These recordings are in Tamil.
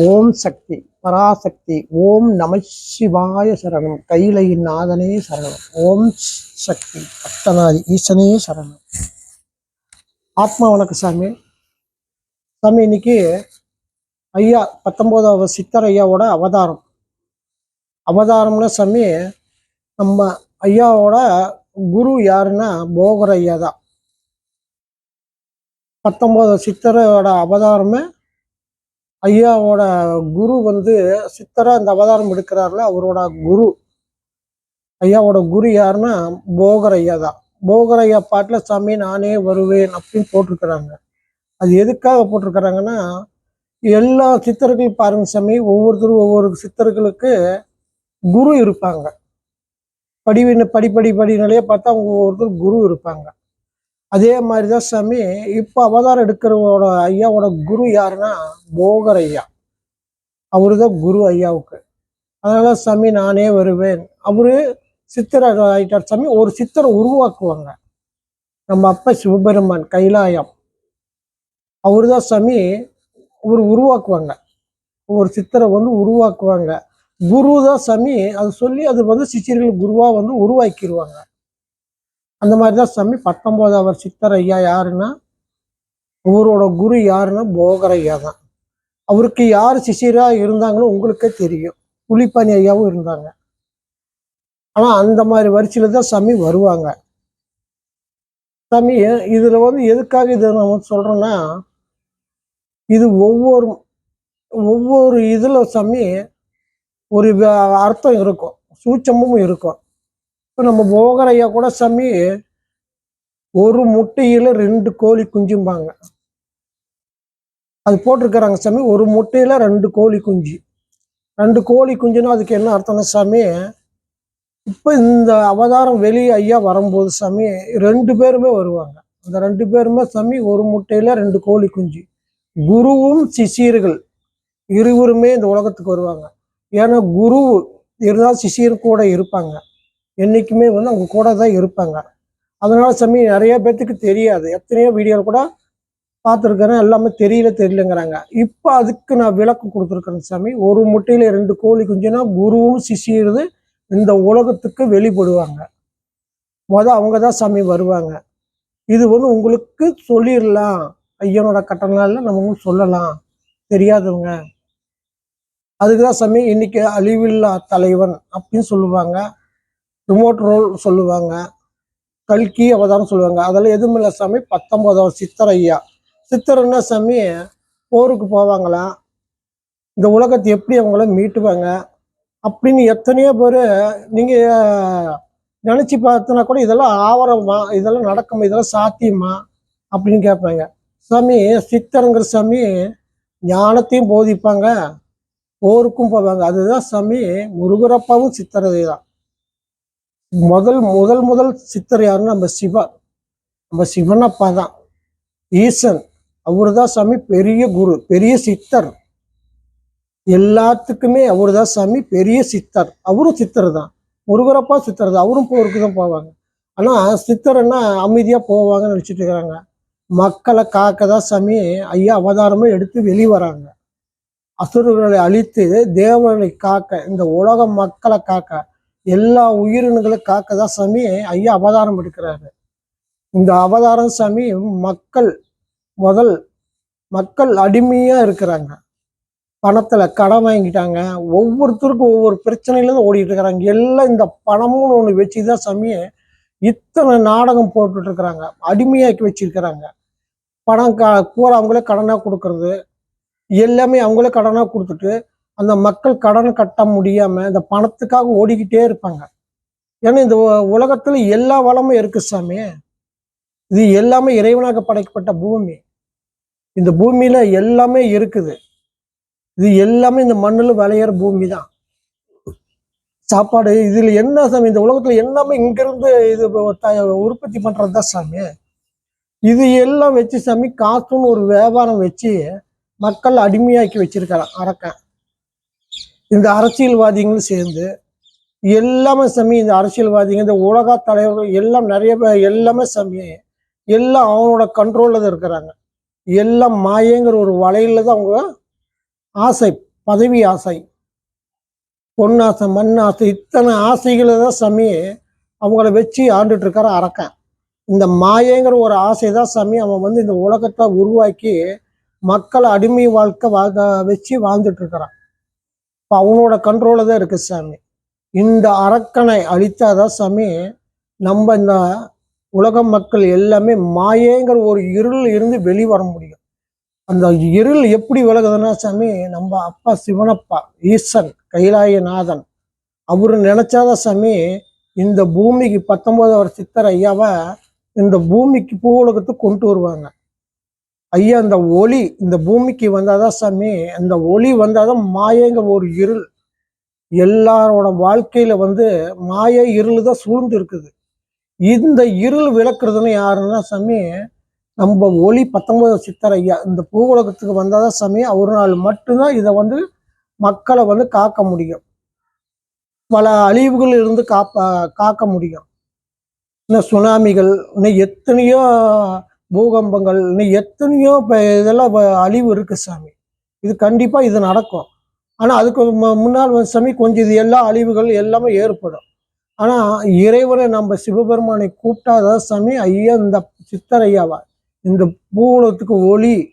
ஓம் சக்தி பராசக்தி ஓம் நம சிவாய சரணம். கைலையின் நாதனே சரணம். ஓம் சக்தி அத்தனாதி ஈசனே சரணம். ஆத்மா வணக்க சாமி. சாமி இன்னைக்கு ஐயா பத்தொன்பதாவது சித்தர் ஐயாவோட அவதாரம். அவதாரம்ல சாமி நம்ம ஐயாவோட குரு யாருன்னா போகர் ஐயா தான். பத்தொன்பது சித்தரோட அவதாரமே ஐயாவோட குரு வந்து சித்தரா இந்த அவதாரம் எடுக்கிறாருல அவரோட குரு. ஐயாவோட குரு யாருன்னா போகர் ஐயா தான். போகர் ஐயா பாட்டில் சாமி நானே வருவேன் அப்படின்னு போட்டிருக்கிறாங்க. அது எதுக்காக போட்டிருக்கிறாங்கன்னா எல்லா சித்தர்கள் பாருங்க சாமி ஒவ்வொருத்தரும் ஒவ்வொரு சித்தர்களுக்கு குரு இருப்பாங்க. படிவின படிப்படி படிநிலையே பார்த்தா அவங்க ஒவ்வொருத்தரும் குரு இருப்பாங்க. அதே மாதிரி தான் சாமி இப்போ அவதாரம் எடுக்கிறவோட ஐயாவோட குரு யாருன்னா போகர் ஐயா அவரு தான் குரு ஐயாவுக்கு. அதனால சாமி நானே வருவேன். அவரு சித்தர் ஆயிட்டார் சாமி ஒரு சித்தரை உருவாக்குவாங்க. நம்ம அப்பா சிவபெருமான் கைலாயம். அவரு தான் சாமி அவர் உருவாக்குவாங்க. ஒரு சித்தரை வந்து உருவாக்குவாங்க. குரு தான் சாமி அது சொல்லி அது வந்து சிச்சியர்கள் குருவாக வந்து உருவாக்கிடுவாங்க அந்த மாதிரி தான் சாமி. பத்தொம்போதாவர் சித்தர் ஐயா யாருன்னா அவரோட குரு யாருன்னா போகர் ஐயா தான். அவருக்கு யார் சிசிரா இருந்தாங்களோ உங்களுக்கே தெரியும். புலிப்பாணி ஐயாவும் இருந்தாங்க. ஆனால் அந்த மாதிரி வரிசையில் தான் சாமி வருவாங்க. சாமி இதில் வந்து எதுக்காக இதை நம்ம சொல்கிறோன்னா இது ஒவ்வொரு ஒவ்வொரு இதில் சாமி ஒரு அர்த்தம் இருக்கும். சூட்சமும் இருக்கும். இப்போ நம்ம போகர் ஐயா கூட சாமி ஒரு முட்டையில ரெண்டு கோழி குஞ்சும்பாங்க. அது போட்டிருக்கிறாங்க சாமி ஒரு முட்டையில ரெண்டு கோழி குஞ்சு. ரெண்டு கோழி குஞ்சுன்னா அதுக்கு என்ன அர்த்தம்னா சாமி இப்போ இந்த அவதாரம் வெளியே ஐயா வரும்போது சாமி ரெண்டு பேருமே வருவாங்க. அந்த ரெண்டு பேருமே சாமி ஒரு முட்டையில ரெண்டு கோழி குஞ்சு. குருவும் சிஷியர்கள் இருவருமே இந்த உலகத்துக்கு வருவாங்க. ஏன்னா குரு இருந்தால் சிஷியர் கூட இருப்பாங்க. என்றைக்குமே வந்து அவங்க கூட தான் இருப்பாங்க. அதனால சாமி நிறைய பேர்த்துக்கு தெரியாது. எத்தனையோ வீடியோவில் கூட பார்த்துருக்கிறேன். எல்லாமே தெரியல தெரியலங்கிறாங்க. இப்போ அதுக்கு நான் விளக்கம் கொடுத்துருக்கேன் சாமி. ஒரு முட்டையில் ரெண்டு கோழி குஞ்சுனா குருவும் சிஷியருது இந்த உலகத்துக்கு வெளிப்படுவாங்க. மொதல் அவங்க தான் சாமி வருவாங்க. இது வந்து உங்களுக்கு சொல்லிடலாம். ஐயனோட கட்டணால நம்ம சொல்லலாம். தெரியாதவங்க. அதுக்கு தான் சாமி இன்னைக்கு அழிவில்லா தலைவன் அப்படின்னு சொல்லுவாங்க. ரிமோட் ரோல் சொல்லுவாங்க. கல்கி அவதாரம் சொல்லுவாங்க. அதெல்லாம் எதுவும் இல்லை சாமி. பத்தொன்பதாவது சித்தர் ஐயா. சாமி போருக்கு போவாங்களாம் இந்த உலகத்தை எப்படி அவங்கள மீட்டுவாங்க? அப்படின்னு எத்தனையோ பேர் நீங்கள் நினச்சி பார்த்தனா கூட இதெல்லாம் ஆவரமா இதெல்லாம் நடக்குமா இதெல்லாம் சாத்தியமா அப்படின்னு கேட்பாங்க. சாமி சித்தருங்கிற சாமி ஞானத்தையும் போதிப்பாங்க. போருக்கும் போவாங்க. அதுதான் சாமி முருகரப்பாவும் சித்தரதை தான் முதல் முதல் முதல் சித்தர் யாருன்னா நம்ம சிவா. நம்ம சிவனப்பா தான். ஈசன். அவரு தான் சாமி பெரிய குரு பெரிய சித்தர். எல்லாத்துக்குமே அவர் தான் சாமி பெரிய சித்தர். அவரும் சித்தர் தான். முருகரப்பா சித்தர் தான். அவரும் போருக்கு தான் போவாங்க. ஆனா சித்தர்னா அமைதியா போவாங்கன்னு நினைச்சிட்டு இருக்கிறாங்க மக்களை காக்க தான் சாமி ஐயா அவதாரமே எடுத்து வெளி வராங்க. அசுரர்களை அழித்து தேவர்களை காக்க இந்த உலக மக்களை காக்க எல்லா உயிரினங்களை காக்க தான் சாமி ஐயா அவதாரம் எடுக்கிறாரு. இந்த அவதாரம் சாமி மக்கள் முதல் மக்கள் அடிமையா இருக்கிறாங்க. பணத்துல கடன் வாங்கிட்டாங்க. ஒவ்வொருத்தருக்கும் ஒவ்வொரு பிரச்சனையில இருந்து ஓடிட்டு இருக்கிறாங்க. எல்லாம் இந்த பணமும் ஒண்ணு வச்சுதான் சாமி இத்தனை நாடகம் போட்டுட்டு இருக்கிறாங்க. அடிமையாக்கி வச்சிருக்கிறாங்க. பணம் க பூரா அவங்களே கடனா கொடுக்கறது. எல்லாமே அவங்களே கடனா கொடுத்துட்டு அந்த மக்கள் கடன் கட்ட முடியாம இந்த பணத்துக்காக ஓடிக்கிட்டே இருப்பாங்க. ஏன்னா இந்த உலகத்தில் உலகத்துல எல்லா வளமும் இருக்கு சாமி. இது எல்லாமே இறைவனாக படைக்கப்பட்ட பூமி. இந்த பூமியில எல்லாமே இருக்குது. இது எல்லாமே இந்த மண்ணில் விளையிற பூமி தான் சாப்பாடு இதுல என்ன சாமி இந்த உலகத்துல எல்லாமே இங்கிருந்து இது த- உற்பத்தி பண்ணுறது தான் சாமி. இது எல்லாம் வச்சு சாமி காசுன்னு ஒரு வியாபாரம் வச்சு மக்கள் அடிமையாக்கி வச்சிருக்கிறான் அரக்கன். இந்த அரசியல்வாதிகளும் சேர்ந்து எல்லாமே சாமி இந்த அரசியல்வாதிங்க இந்த உலக தலைவர்கள் எல்லாம் நிறைய பேர் எல்லாமே சாமி எல்லாம் அவனோட கண்ட்ரோலில் தான் இருக்கிறாங்க. எல்லாம் மாயங்கிற ஒரு வலையில தான் அவங்க ஆசை பதவி ஆசை. பொன்னாசை மண் ஆசை இத்தனை ஆசைகளை தான் சாமி அவங்கள வச்சு ஆண்டுட்டு இருக்கிற அரக்கன். இந்த மாயங்கிற ஒரு ஆசை தான் சாமி அவன் வந்து இந்த உலகத்தை உருவாக்கி மக்களை அடிமை வாழ்க்கை வா வச்சு வாழ்ந்துட்டு இருக்கிறான். இப்போ அவனோட கண்ட்ரோலில் தான் இருக்கு சாமி. இந்த அரக்கனை அழித்தாதான் சாமி நம்ம இந்த உலக மக்கள் எல்லாமே மாயேங்கிற ஒரு இருள் இருந்து வெளிவர முடியும். அந்த இருள் எப்படி விலகுதுன்னா சாமி நம்ம அப்பா சிவனப்பா ஈசன் கைலாயநாதன் அவரு நினைச்சாதான் சாமி இந்த பூமிக்கு பத்தொன்பதாவது சித்தர் ஐயாவை இந்த பூமிக்கு பூவுலகத்துக்கு கொண்டு வருவாங்க. ஐயா இந்த ஒளி இந்த பூமிக்கு வந்தாதான் சாமி அந்த ஒளி வந்தாதான் மாயங்கிற ஒரு இருள் எல்லாரோட வாழ்க்கையில வந்து மாய இருள் தான் சூழ்ந்து இருக்குது இந்த இருள் விளக்குறதுன்னு யாருன்னா சாமி நம்ம ஒளி பத்தொன்பது சித்தர் ஐயா இந்த பூவுலகத்துக்கு வந்தாதான் சாமி ஒரு நாள் மட்டும்தான் இதை வந்து மக்களை வந்து காக்க முடியும். பல அழிவுகள் இருந்து காப்பா காக்க முடியும். இன்னும் சுனாமிகள் இன்னும் எத்தனையோ பூகம்பங்கள் இன்னும் எத்தனையோ இப்போ இதெல்லாம் வ- அழிவு இருக்கு சாமி. இது கண்டிப்பா இது நடக்கும். ஆனா அதுக்கு முன்னால் வந்து சாமி கொஞ்சம் இது எல்லா அழிவுகள் எல்லாமே ஏற்படும். ஆனா இறைவனை நம்ம சிவபெருமானை கூப்பிட்டாதான் சாமி ஐயா இந்த சித்தர் ஐயாவா இந்த பூவுலகத்துக்கு ஒளி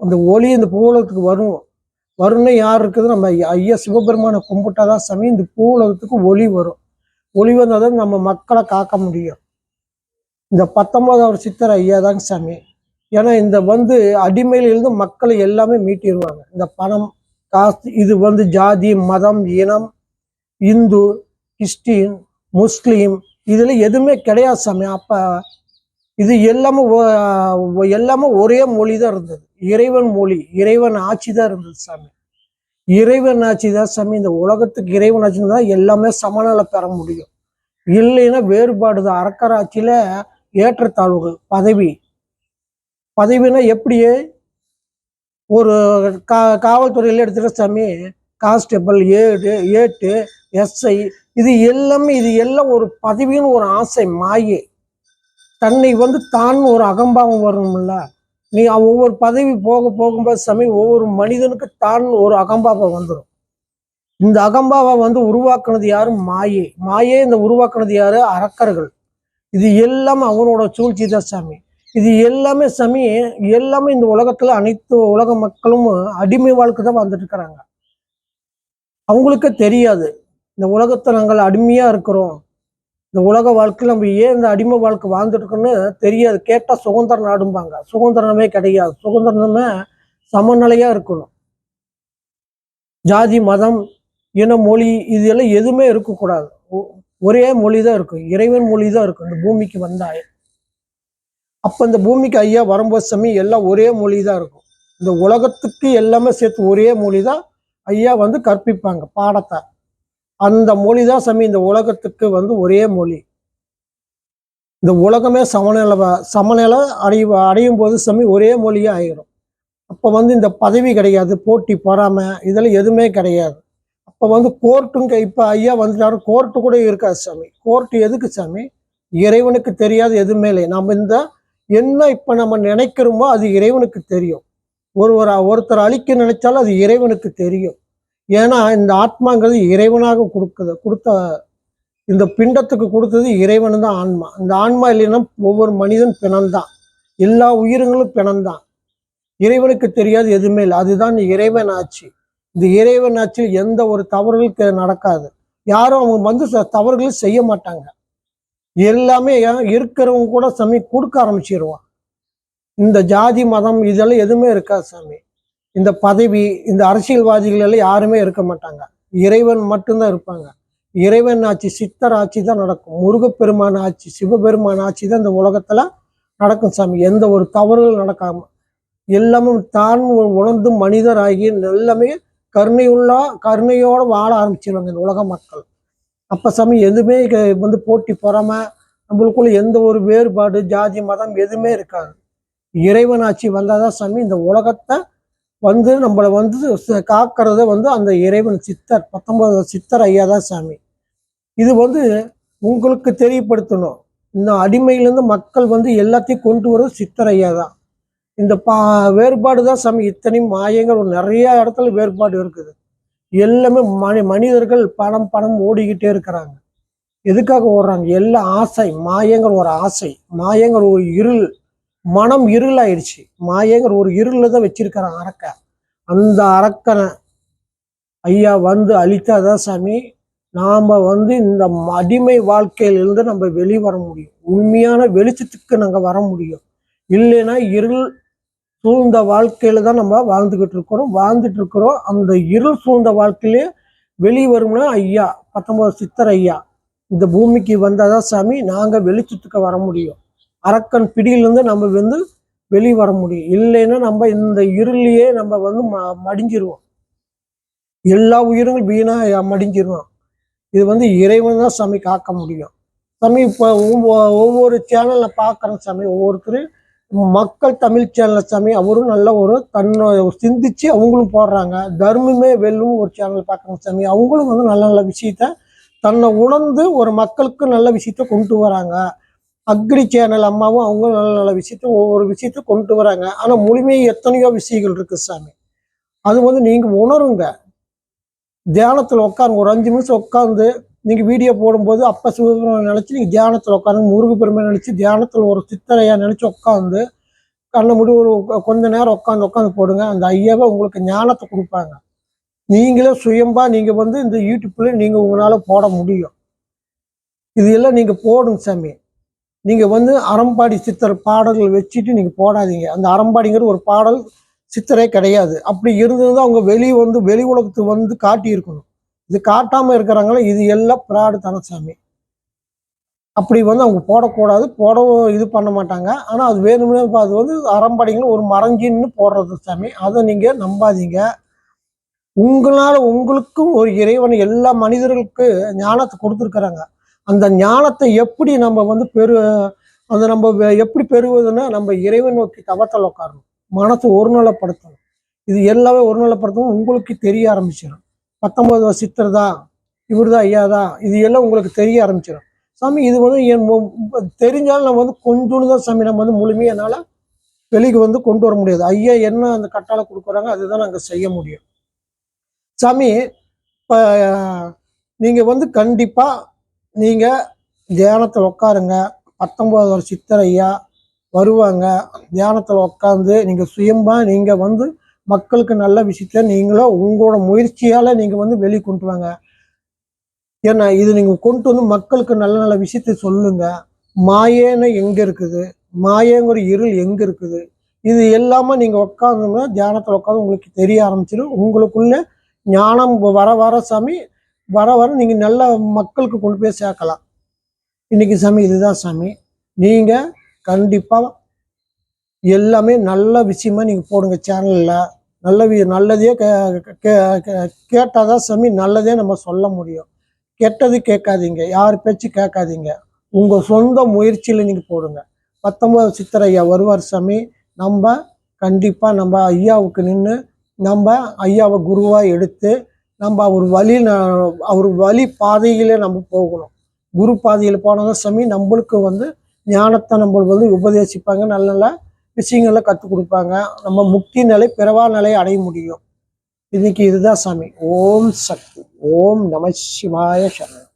அந்த ஒளி இந்த பூவுலகத்துக்கு வரும். வரும்னு யார் இருக்குது? நம்ம ஐயா- ஐயா சிவபெருமானை கும்பிட்டாதான் சாமி இந்த பூவுலகத்துக்கு ஒளி வரும். ஒளி வந்தால் தான் நம்ம மக்களை காக்க முடியும். இந்த பத்தொன்பதாவது சித்தர் ஐயா தாங்க சாமி. ஏன்னா இந்த வந்து அடிமையிலிருந்து மக்களை எல்லாமே மீட்டிடுவாங்க இந்த பணம் காசு இது வந்து ஜாதி மதம் இனம் இந்து கிறிஸ்டின் முஸ்லீம் இதில் எதுவுமே கிடையாது சாமி. அப்போ இது எல்லாமே எல்லாமே ஒரே மொழி தான் இருந்தது. இறைவன் மொழி இறைவன் ஆட்சி தான் இருந்தது சாமி. இறைவன் ஆட்சி தான் சாமி. இந்த உலகத்துக்கு இறைவன் ஆட்சி தான் எல்லாமே சமநிலை பெற முடியும். இல்லைன்னா வேறுபாடு தான். அறக்கராட்சியில் ஏற்றத்தாழ்வுகள் பதவி. பதவினா எப்படியே? ஒரு கா காவல்துறையில் எடுத்துகிற சாமி கான்ஸ்டபிள் ஏடு ஏட்டு எஸ்ஐ இது எல்லாமே இது எல்லாம் ஒரு பதவின்னு ஒரு ஆசை மாயே. தன்னை வந்து தான் ஒரு அகம்பாவம் வரணும்ல. நீ ஒவ்வொரு பதவி போக போகும்போது சாமி ஒவ்வொரு மனிதனுக்கு தான் ஒரு அகம்பாவம் வந்துடும் இந்த அகம்பாவை வந்து உருவாக்குனது யாரும் மாயை. மாயே இந்த உருவாக்குனது யாரு? அரக்கர்கள். இது எல்லாமே அவனோட சூழ்ச்சி தான் சாமி. இது எல்லாமே சாமி எல்லாமே இந்த உலகத்துல அனைத்து உலக மக்களும் அடிமை வாழ்க்கை தான் வந்துட்டு இருக்கிறாங்க அவங்களுக்கு தெரியாது. இந்த உலகத்தை நாங்கள் அடிமையா இருக்கிறோம். இந்த உலக வாழ்க்கையில் நம்ம ஏன் இந்த அடிமை வாழ்க்கை வாழ்ந்துட்டு இருக்கோம்னு தெரியாது. கேட்டா சுதந்திரம் நாடும்பாங்க. சுதந்திரமே கிடையாது. சுதந்திரமே சமநிலையா இருக்கணும். ஜாதி மதம் இன மொழி இது எல்லாம் எதுவுமே இருக்கக்கூடாது. ஒரே மொழி தான் இருக்கும். இறைவன் மொழி தான் இருக்கும். இந்த பூமிக்கு வந்தாய் அப்ப இந்த பூமிக்கு ஐயா வரும்போது சமயம் எல்லாம் ஒரே மொழி தான் இருக்கும். இந்த உலகத்துக்கு எல்லாமே சேர்த்து ஒரே மொழி தான் ஐயா வந்து கற்பிப்பாங்க பாடத்தை. அந்த மொழி தான் சாமி இந்த உலகத்துக்கு வந்து ஒரே மொழி. இந்த உலகமே சமநிலை சமநிலை அடைய அடையும் போது சாமி ஒரே மொழியே ஆயிரும். அப்போ வந்து இந்த பதவி கிடையாது போட்டி பொறாமை இதெல்லாம் எதுவுமே கிடையாது. அப்போ வந்து கோர்ட்டுங்க இப்போ ஐயா வந்துட்டாரு கோர்ட்டு கூட இருக்காது சாமி. கோர்ட்டு எதுக்கு சாமி? இறைவனுக்கு தெரியாது எதுவுமே இல்லை. நம்ம இந்த என்ன இப்போ நம்ம நினைக்கிறோமோ அது இறைவனுக்கு தெரியும். ஒருவர் ஒருத்தர் அழிக்க நினைச்சாலும் அது இறைவனுக்கு தெரியும். ஏன்னா இந்த ஆத்மாங்கிறது இறைவனாக கொடுக்குது கொடுத்த இந்த பிண்டத்துக்கு கொடுத்தது இறைவன் தான் ஆன்மா. இந்த ஆன்மா இல்லைன்னா ஒவ்வொரு மனிதன் பிணந்தான். எல்லா உயிர்களும் பிணந்தான். இறைவனுக்கு தெரியாது எதுவுமே இல்லை. அதுதான் இறைவன் ஆச்சு இந்த இறைவன் ஆட்சியில் எந்த ஒரு தவறுகளும் நடக்காது. யாரும் அவங்க வந்து ச- தவறுகளும் செய்ய மாட்டாங்க. எல்லாமே இருக்கிறவங்க கூட சாமி கொடுக்க ஆரம்பிச்சிருவான். இந்த ஜாதி மதம் இதெல்லாம் எதுவுமே இருக்காது சாமி. இந்த பதவி இந்த அரசியல்வாதிகள் எல்லாம் யாருமே இருக்க மாட்டாங்க. இறைவன் மட்டும்தான் இருப்பாங்க. இறைவன் ஆட்சி சித்தர் ஆட்சி தான் நடக்கும். முருகப்பெருமான் ஆட்சி சிவபெருமான் ஆட்சி தான் இந்த உலகத்துல நடக்கும் சாமி. எந்த ஒரு தவறுகள் நடக்காம எல்லாமே தான் உணர்ந்து உணர்ந்து மனிதராகி எல்லாமே கருணையுள்ள கருணையோடு வாழ ஆரம்பிச்சிருவாங்க இந்த உலக மக்கள். அப்போ சாமி எதுவுமே வந்து போட்டி பொறாம நம்மளுக்குள்ள எந்த ஒரு வேறுபாடு ஜாதி மதம் எதுவுமே இருக்காது. இறைவன் ஆட்சி வந்தாதான் சாமி இந்த உலகத்தை வந்து நம்மளை வந்து காக்கிறத காக்கறத வந்து அந்த இறைவன் சித்தர் பத்தொன்பது சித்தர் ஐயா தான் சாமி. இது வந்து உங்களுக்கு தெரியப்படுத்தணும். இந்த அடிமையிலேருந்து மக்கள் வந்து எல்லாத்தையும் கொண்டு வர்றது சித்தர் ஐயா தான் இந்த பா வேறுபாடு தான் சாமி. இத்தனையும் மாயங்கள் ஒரு நிறைய இடத்துல வேறுபாடு இருக்குது. எல்லாமே மனி மனிதர்கள் பணம் பணம் ஓடிக்கிட்டே இருக்கிறாங்க. எதுக்காக ஓடுறாங்க? எல்லா ஆசை மாயங்கிற ஒரு ஆசை. மாயங்கிற ஒரு இருள். மனம் இருளாயிடுச்சு. மாயங்கள் மாயங்கிற ஒரு இருளில் தான் வச்சிருக்கிறான் அரக்கை. அந்த அரக்கனை ஐயா வந்து அழித்தாதான் சாமி நாம் வந்து இந்த அடிமை வாழ்க்கையிலிருந்து நம்ம வெளியே வர முடியும். உண்மையான வெளிச்சத்துக்கு நாங்கள் வர முடியும். இல்லைன்னா இருள் சூழ்ந்த வாழ்க்கையில தான் நம்ம வாழ்ந்துகிட்டு இருக்கிறோம். வாழ்ந்துட்டு இருக்கிறோம். அந்த இருள் சூழ்ந்த வாழ்க்கையிலே வெளியே வரும்னா ஐயா பத்தொன்பது சித்தர் ஐயா. இந்த பூமிக்கு வந்தாதான் சாமி நாங்கள் வெளிச்சத்துக்கு வர முடியும். அரக்கன் பிடியிலேருந்து நம்ம வந்து வெளியே வர முடியும். இல்லைன்னா நம்ம இந்த இருளையே நம்ம வந்து ம மடிஞ்சிருவோம். எல்லா உயிரும் வீணாக மடிஞ்சிருவோம். இது வந்து இறைவன் தான் சாமி காக்க முடியும். சாமி இப்போ ஒவ்வொரு சேனலில் பார்க்குறேன் சாமி. ஒவ்வொருத்தரும் மக்கள் தமிழ் சேனல் சாமி அவரும் நல்ல ஒரு தன்னை சிந்திச்சு அவங்களும் போடுறாங்க. தர்மமே வெல்லும் ஒரு சேனல் பார்க்குறாங்க சாமி. அவங்களும் வந்து நல்ல நல்ல விஷயத்த தன்னை உணர்ந்து ஒரு மக்களுக்கு நல்ல விஷயத்த கொண்டு வராங்க. அக்ரி சேனல் அம்மாவும் அவங்களும் நல்ல நல்ல விஷயத்த ஒவ்வொரு விஷயத்த கொண்டு வராங்க. ஆனால் முழுமையை எத்தனையோ விஷயங்கள் இருக்கு சாமி. அது வந்து நீங்கள் உணருங்க. தியானத்தில் உட்காருங்க. ஒரு அஞ்சு நிமிஷம் உட்காந்து நீங்கள் வீடியோ போடும்போது அப்போ சிவபெருமான் நினச்சி நீங்கள் தியானத்தில் உட்காந்து முருகப்பெருமை நினச்சி தியானத்தில் ஒரு சித்தரையாக நினச்சி உட்காந்து கண்ணை முடி ஒரு கொஞ்ச நேரம் உட்காந்து உட்காந்து போடுங்க. அந்த ஐயாவை உங்களுக்கு ஞானத்தை கொடுப்பாங்க. நீங்களே சுயம்பா நீங்கள் வந்து இந்த யூடியூப்பில் நீங்கள் உங்களால் போட முடியும். இது எல்லாம் நீங்கள் போடுங்க சாமி. நீங்கள் வந்து அறம்பாடி சித்தர் பாடல்கள் வச்சுட்டு நீங்கள் போடாதீங்க. அந்த அறம்பாடிங்கிற ஒரு பாடல் சித்தரே கிடையாது. அப்படி இருந்தது அவங்க வெளியே வந்து வெளி உலகத்துக்கு வந்து காட்டியிருக்கணும். இது காட்டாமல் இருக்கிறாங்களே இது எல்லாம் பிராடு தனசாமி. அப்படி வந்து அவங்க போடக்கூடாது போடவும் இது பண்ண மாட்டாங்க. ஆனால் அது வேணும்னே இப்ப அது வந்து அறம்பாடிங்களும் ஒரு மறைஞ்சின்னு போடுறது சாமி. அதை நீங்கள் நம்பாதீங்க. உங்களால் உங்களுக்கும் ஒரு இறைவன் எல்லா மனிதர்களுக்கு ஞானத்தை கொடுத்துருக்குறாங்க. அந்த ஞானத்தை எப்படி நம்ம வந்து பெரு அந்த நம்ம எப்படி பெறுவதுன்னா நம்ம இறைவன் நோக்கி தவத்தில் உட்காரணும். மனசு ஒருநிலைப்படுத்தணும். இது எல்லாமே ஒருநிலைப்படுத்தவும் உங்களுக்கு தெரிய ஆரம்பிச்சிடும். பத்தொம்போது சித்தர் தான் இவர் தான் ஐயா தான் இது எல்லாம் உங்களுக்கு தெரிய ஆரம்பிச்சிடும். சாமி இது வந்து என் மு- தெரிஞ்சாலும் நம்ம வந்து கொஞ்சோன்னு தான் சாமி நம்ம வந்து முழுமையாக என்னால் வெளிக்கு வந்து கொண்டு வர முடியாது. ஐயா என்ன அந்த கட்டாளை கொடுக்குறாங்க அதுதான் நாங்கள் செய்ய முடியும். சாமி இப்போ நீங்கள் வந்து கண்டிப்பாக நீங்கள் தியானத்தில் உட்காருங்க பத்தொம்போது ஒரு சித்தர் ஐயா வருவாங்க. தியானத்தில் உட்காந்து நீங்கள் சுயமாக நீங்கள் வந்து மக்களுக்கு நல்ல விஷயத்த நீங்களும் உங்களோட முயற்சியால் நீங்கள் வந்து வெளியே கொண்டு வாங்க. ஏன்னா இது நீங்கள் கொண்டு வந்து மக்களுக்கு நல்ல நல்ல விஷயத்த சொல்லுங்க. மாயேன்னு எங்கே இருக்குது? மாயேங்கிற இருள் எங்கே இருக்குது? இது எல்லாமே நீங்கள் உட்காந்துன்னா தியானத்தில் உட்காந்து உங்களுக்கு தெரிய ஆரம்பிச்சிடும் உங்களுக்குள்ள ஞானம் வர வர சாமி வர வர நீங்கள் நல்ல மக்களுக்கு கொண்டு போய் சேர்க்கலாம். இன்னைக்கு சாமி இதுதான் சாமி. நீங்கள் கண்டிப்பாக எல்லாமே நல்ல விஷயமா நீங்கள் போடுங்க சேனலில். நல்ல நல்லதே கே கேட்டால் தான் சாமி நல்லதே நம்ம சொல்ல முடியும். கெட்டது கேட்காதீங்க யார் பேச்சு கேட்காதீங்க. உங்கள் சொந்த முயற்சியில் நீங்கள் போடுங்க. பத்தொம்பது சித்திரை ஐயா வருவார் சாமி. நம்ம கண்டிப்பாக நம்ம ஐயாவுக்கு நின்று நம்ம ஐயாவை குருவாக எடுத்து நம்ம அவர் வழி அவர் வழி பாதையிலே நம்ம போகணும். குரு பாதையில் போனதான் சாமி நம்மளுக்கு வந்து ஞானத்தை நம்ம வந்து உபதேசிப்பாங்க. நல்ல நல்ல விஷயங்களை கற்றுக் கொடுப்பாங்க. நம்ம முக்தி நிலை பிறவா நிலை அடைய முடியும். இன்னைக்கு இதுதான் சாமி. ஓம் சக்தி. ஓம் நம சிவாய சரணம்.